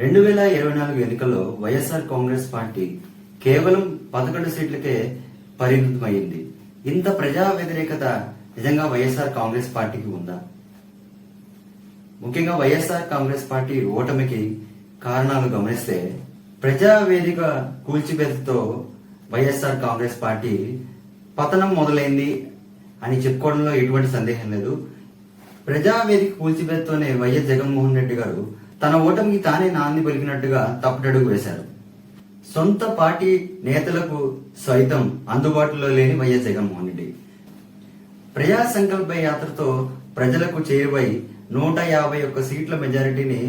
రెండు వేల ఇరవై నాలుగు ఎన్నికల్లో వైఎస్ఆర్ కాంగ్రెస్ పార్టీ కేవలం పదకొండు సీట్లకే పరిమితమైంది ఇంత ప్రజా వ్యతిరేకత నిజంగా వైఎస్ఆర్ కాంగ్రెస్ పార్టీకి ఉందా? ముఖ్యంగా వైఎస్ఆర్ కాంగ్రెస్ పార్టీ ఓటమికి కారణాలు గమనిస్తే ప్రజా వేదిక కూల్చివేతతో వైఎస్ఆర్ కాంగ్రెస్ పార్టీ పతనం మొదలైంది అని చెప్పుకోవడంలో ఎటువంటి సందేహం లేదు. ప్రజావేదిక కూల్చివేతతోనే వైఎస్ జగన్మోహన్ రెడ్డి గారు తన ఓటమికి తానే నాంది పలికినట్టుగా తప్పటడుగు వేశారు. సొంత పార్టీ నేతలకు సైతం అందుబాటులో లేని వైఎస్ జగన్మోహన్ రెడ్డి. ప్రజా సంకల్ప యాత్రతో ప్రజలకు చేరువై నూట యాభై ఒక్క సీట్ల మెజారిటీని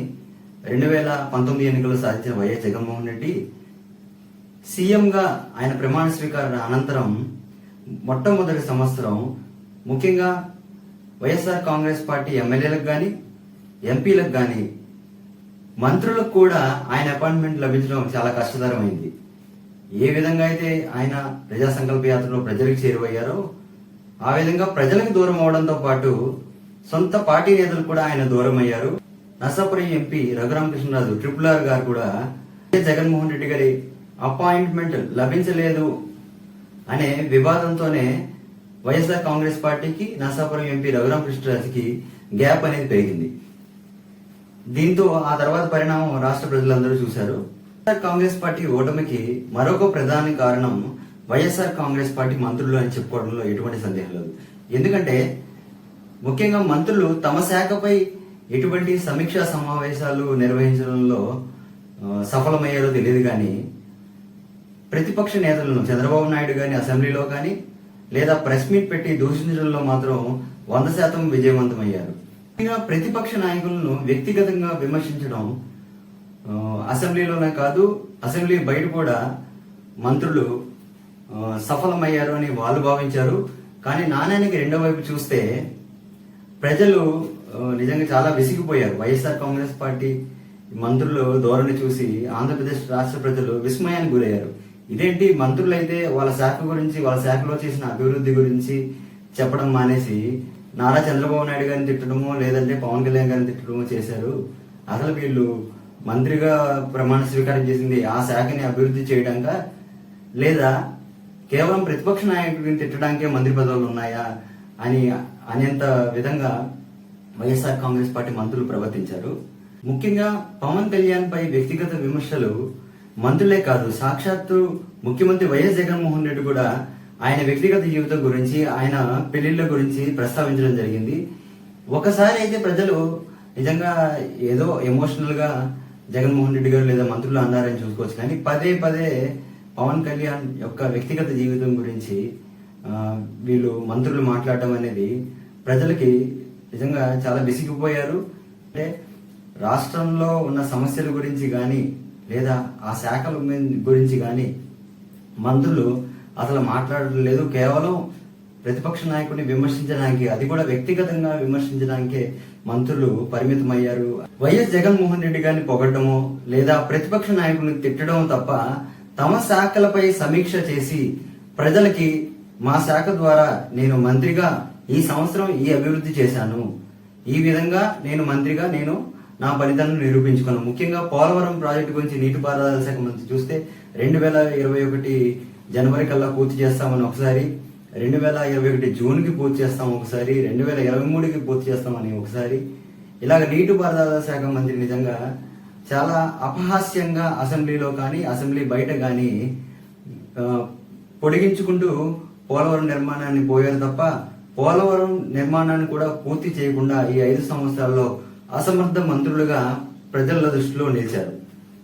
రెండు వేల పంతొమ్మిది ఎన్నికల్లో సాధించిన వైఎస్ జగన్మోహన్ రెడ్డి సీఎంగా ఆయన ప్రమాణ స్వీకారం అనంతరం మొట్టమొదటి సంవత్సరం ముఖ్యంగా వైఎస్ఆర్ కాంగ్రెస్ పార్టీ ఎమ్మెల్యేలకు కానీ ఎంపీలకు కానీ మంత్రులకు కూడా ఆయన అపాయింట్మెంట్ లభించడం చాలా కష్టతరమైంది. ఏ విధంగా అయితే ఆయన ప్రజా సంకల్ప యాత్రలో ప్రజలకు చేరువయ్యారో ఆ విధంగా ప్రజలకు దూరం అవడంతో పాటు సొంత పార్టీ నేతలు కూడా ఆయన దూరం అయ్యారు Narsapuram MP Raghurama Krishna Raju triple R గారు కూడా జగన్మోహన్ రెడ్డి గారి అపాయింట్మెంట్ లభించలేదు అనే వివాదంతోనే వైఎస్ఆర్ కాంగ్రెస్ పార్టీకి నర్సాపురం ఎంపీ రఘురామకృష్ణరాజుకి గ్యాప్ అనేది పెరిగింది. దీంతో ఆ తర్వాత పరిణామం రాష్ట్ర ప్రజలందరూ చూశారు. వైఎస్ఆర్ కాంగ్రెస్ పార్టీ ఓటమికి మరొక ప్రధాన కారణం వైఎస్ఆర్ కాంగ్రెస్ పార్టీ మంత్రులు అని చెప్పుకోవడంలో ఎటువంటి సందేహం లేదు. ఎందుకంటే ముఖ్యంగా మంత్రులు తమ శాఖపై ఎటువంటి సమీక్షా సమావేశాలు నిర్వహించడంలో సఫలమయ్యారో తెలియదు కానీ ప్రతిపక్ష నేతలను చంద్రబాబు నాయుడు గాని అసెంబ్లీలో కానీ లేదా ప్రెస్ మీట్ పెట్టి దూషించడంలో మాత్రం వంద శాతం విజయవంతమయ్యారు. ప్రతిపక్ష నాయకులను వ్యక్తిగతంగా విమర్శించడం అసెంబ్లీలోనే కాదు అసెంబ్లీ బయట కూడా మంత్రులు సఫలమయ్యారు అని వాళ్ళు భావించారు. కానీ నాణ్యానికి రెండో వైపు చూస్తే ప్రజలు నిజంగా చాలా విసిగిపోయారు. వైఎస్ఆర్ కాంగ్రెస్ పార్టీ మంత్రులు ధోరణి చూసి ఆంధ్రప్రదేశ్ రాష్ట్ర ప్రజలు విస్మయానికి గురయ్యారు. ఇదేంటి? మంత్రులు అయితే వాళ్ళ శాఖ గురించి వాళ్ళ శాఖలో చేసిన అభివృద్ధి గురించి చెప్పడం మానేసి నారా చంద్రబాబు నాయుడు గారిని తిట్టడము లేదంటే పవన్ కళ్యాణ్ గారిని తిట్టడము చేశారు. అసలు వీళ్ళు మంత్రిగా ప్రమాణ స్వీకారం చేసింది ఆ శాఖని అభివృద్ధి చేయడంగా లేదా కేవలం ప్రతిపక్ష నాయకుడిని తిట్టడానికే మంత్రి పదవులు ఉన్నాయా? అని అనేంత విధంగా వైఎస్ఆర్ కాంగ్రెస్ పార్టీ మంత్రులు ప్రవర్తించారు. ముఖ్యంగా పవన్ కళ్యాణ్ పై వ్యక్తిగత విమర్శలు మంత్రులే కాదు సాక్షాత్తు ముఖ్యమంత్రి వైఎస్ జగన్మోహన్ రెడ్డి కూడా ఆయన వ్యక్తిగత జీవితం గురించి ఆయన పెళ్ళిళ్ళ గురించి ప్రస్తావించడం జరిగింది. ఒకసారి అయితే ప్రజలు నిజంగా ఏదో ఎమోషనల్గా జగన్మోహన్ రెడ్డి గారు లేదా మంత్రులు అన్నారని చూసుకోవచ్చు. కానీ పదే పదే పవన్ కళ్యాణ్ యొక్క వ్యక్తిగత జీవితం గురించి వీళ్ళు మంత్రులు మాట్లాడడం అనేది ప్రజలకి నిజంగా చాలా విసిగిపోయారు. అంటే రాష్ట్రంలో ఉన్న సమస్యల గురించి కానీ లేదా ఆ శాఖల గురించి కానీ మంత్రులు అసలు మాట్లాడడం లేదు. కేవలం ప్రతిపక్ష నాయకుడిని విమర్శించడానికి అది కూడా వ్యక్తిగతంగా విమర్శించడానికే మంత్రులు పరిమితమయ్యారు. వైఎస్ జగన్మోహన్ రెడ్డి గారిని పొగడమో లేదా ప్రతిపక్ష నాయకుడిని తిట్టడం తప్ప తమ శాఖలపై సమీక్ష చేసి ప్రజలకి మా శాఖ ద్వారా నేను మంత్రిగా ఈ సంవత్సరం ఈ అభివృద్ధి చేశాను. ఈ విధంగా నేను మంత్రిగా నేను నా ఫలితాలను నిరూపించుకున్నాను. ముఖ్యంగా పోలవరం ప్రాజెక్టు గురించి నీటిపారుదల శాఖ మంత్రి చూస్తే రెండు వేల ఇరవై ఒకటి జనవరి కల్లా పూర్తి చేస్తామని ఒకసారి రెండు వేల ఇరవై ఒకటి జూన్కి పూర్తి చేస్తాం ఒకసారి రెండు వేల ఇరవై మూడుకి పూర్తి చేస్తామని ఒకసారి. ఇలాగ నీటిపారుదల శాఖ మంత్రి నిజంగా చాలా అపహాస్యంగా అసెంబ్లీలో కానీ అసెంబ్లీ బయట కానీ పొడిగించుకుంటూ పోలవరం నిర్మాణాన్ని పోయారు తప్ప పోలవరం నిర్మాణాన్ని కూడా పూర్తి చేయకుండా ఈ ఐదు సంవత్సరాల్లో అసమర్థ మంత్రులుగా ప్రజల దృష్టిలో నిలిచారు.